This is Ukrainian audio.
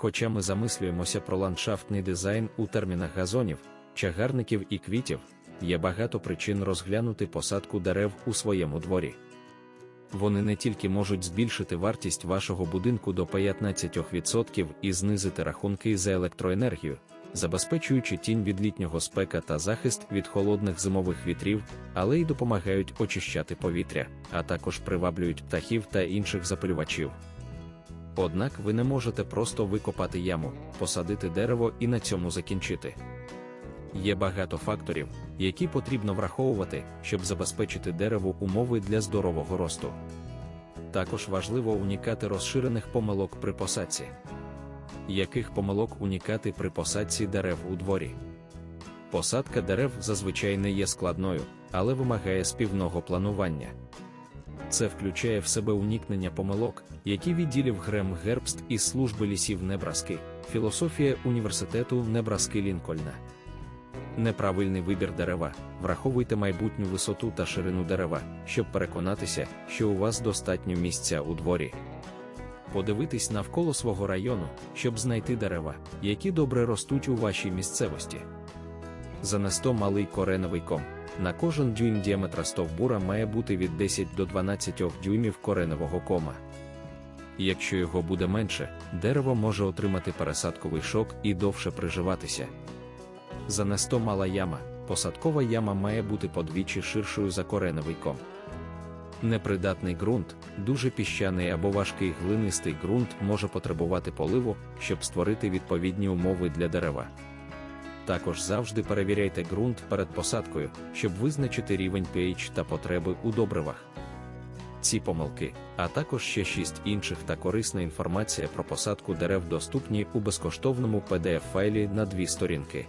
Хоча ми замислюємося про ландшафтний дизайн у термінах газонів, чагарників і квітів, є багато причин розглянути посадку дерев у своєму дворі. Вони не тільки можуть збільшити вартість вашого будинку до 15% і знизити рахунки за електроенергію, забезпечуючи тінь від літнього спека та захист від холодних зимових вітрів, але й допомагають очищати повітря, а також приваблюють птахів та інших запилювачів. Однак ви не можете просто викопати яму, посадити дерево і на цьому закінчити. Є багато факторів, які потрібно враховувати, щоб забезпечити дереву умови для здорового росту. Також важливо уникати розширених помилок при посадці. Яких помилок уникати при посадці дерев у дворі? Посадка дерев зазвичай не є складною, але вимагає співного планування. Це включає в себе уникнення помилок, які відділів Грем Гербст із служби лісів Небраски, філософія університету Небраски Лінкольна. Неправильний вибір дерева. Враховуйте майбутню висоту та ширину дерева, щоб переконатися, що у вас достатньо місця у дворі. Подивитись навколо свого району, щоб знайти дерева, які добре ростуть у вашій місцевості. Занесто малий кореновий ком. На кожен дюйм діаметра стовбура має бути від 10 до 12 дюймів коренового кома. Якщо його буде менше, дерево може отримати пересадковий шок і довше приживатися. Занесто мала яма, посадкова яма має бути подвічі ширшою за кореневий ком. Непридатний ґрунт, дуже піщаний або важкий глинистий ґрунт може потребувати поливу, щоб створити відповідні умови для дерева. Також завжди перевіряйте ґрунт перед посадкою, щоб визначити рівень pH та потреби у добривах. Ці помилки, а також ще шість інших та корисна інформація про посадку дерев доступні у безкоштовному PDF-файлі на дві сторінки.